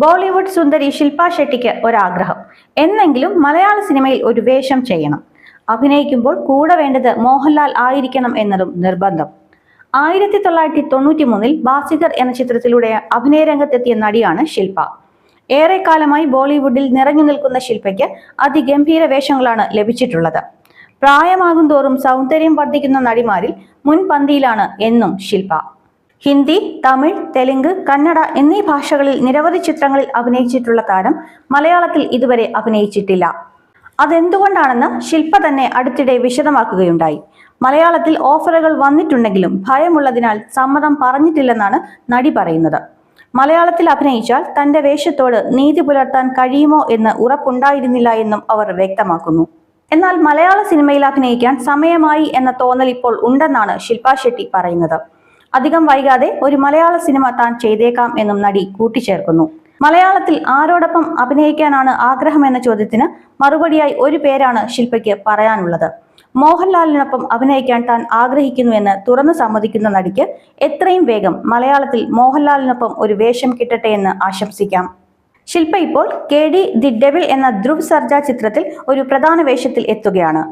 ബോളിവുഡ് സുന്ദരി ശില്പ ഷെട്ടിക്ക് ഒരാഗ്രഹം. എന്നെങ്കിലും മലയാള സിനിമയിൽ ഒരു വേഷം ചെയ്യണം. അഭിനയിക്കുമ്പോൾ കൂടെ വേണ്ടത് മോഹൻലാൽ ആയിരിക്കണം എന്നതും നിർബന്ധം. ആയിരത്തി തൊള്ളായിരത്തി തൊണ്ണൂറ്റി മൂന്നിൽ ബാസിഗർ എന്ന ചിത്രത്തിലൂടെ അഭിനയ രംഗത്തെത്തിയ നടിയാണ് ശില്പ. ഏറെക്കാലമായി ബോളിവുഡിൽ നിറഞ്ഞു നിൽക്കുന്ന ശില്പയ്ക്ക് അതിഗംഭീര വേഷങ്ങളാണ് ലഭിച്ചിട്ടുള്ളത്. പ്രായമാകും തോറും സൗന്ദര്യം വർദ്ധിക്കുന്ന നടിമാരിൽ മുൻപന്തിയിലാണ് എന്നും ശില്പ. ഹിന്ദി തമിഴ് തെലുങ്ക് കന്നഡ എന്നീ ഭാഷകളിൽ നിരവധി ചിത്രങ്ങളിൽ അഭിനയിച്ചിട്ടുള്ള താരം മലയാളത്തിൽ ഇതുവരെ അഭിനയിച്ചിട്ടില്ല. അതെന്തുകൊണ്ടാണെന്ന് ശില്പ തന്നെ അടുത്തിടെ വിശദമാക്കുകയുണ്ടായി. മലയാളത്തിൽ ഓഫറുകൾ വന്നിട്ടുണ്ടെങ്കിലും ഭയമുള്ളതിനാൽ സമ്മതം പറഞ്ഞിട്ടില്ലെന്നാണ് നടി പറയുന്നത്. മലയാളത്തിൽ അഭിനയിച്ചാൽ തന്റെ വേഷത്തോട് നീതി പുലർത്താൻ കഴിയുമോ എന്ന് ഉറപ്പുണ്ടായിരുന്നില്ല എന്നും അവർ വ്യക്തമാക്കുന്നു. എന്നാൽ മലയാള സിനിമയിൽ അഭിനയിക്കാൻ സമയമായി എന്ന തോന്നൽ ഇപ്പോൾ ഉണ്ടെന്നാണ് ശില്പ ഷെട്ടി പറയുന്നത്. അധികം വൈകാതെ ഒരു മലയാള സിനിമ താൻ ചെയ്തേക്കാം എന്നും നടി കൂട്ടിച്ചേർക്കുന്നു. മലയാളത്തിൽ ആരോടൊപ്പം അഭിനയിക്കാനാണ് ആഗ്രഹം എന്ന ചോദ്യത്തിന് മറുപടിയായി ഒരു പേരാണ് ശില്പയ്ക്ക് പറയാനുള്ളത്. മോഹൻലാലിനൊപ്പം അഭിനയിക്കാൻ താൻ ആഗ്രഹിക്കുന്നുവെന്ന് തുറന്നു സമ്മതിക്കുന്ന നടിക്ക് എത്രയും വേഗം മലയാളത്തിൽ മോഹൻലാലിനൊപ്പം ഒരു വേഷം കിട്ടട്ടെ എന്ന് ആശംസിക്കാം. ശില്പ ഇപ്പോൾ കെ ഡി ദി ഡെവിൽ എന്ന ധ്രുവ് സർജ ചിത്രത്തിൽ ഒരു പ്രധാന വേഷത്തിൽ എത്തുകയാണ്.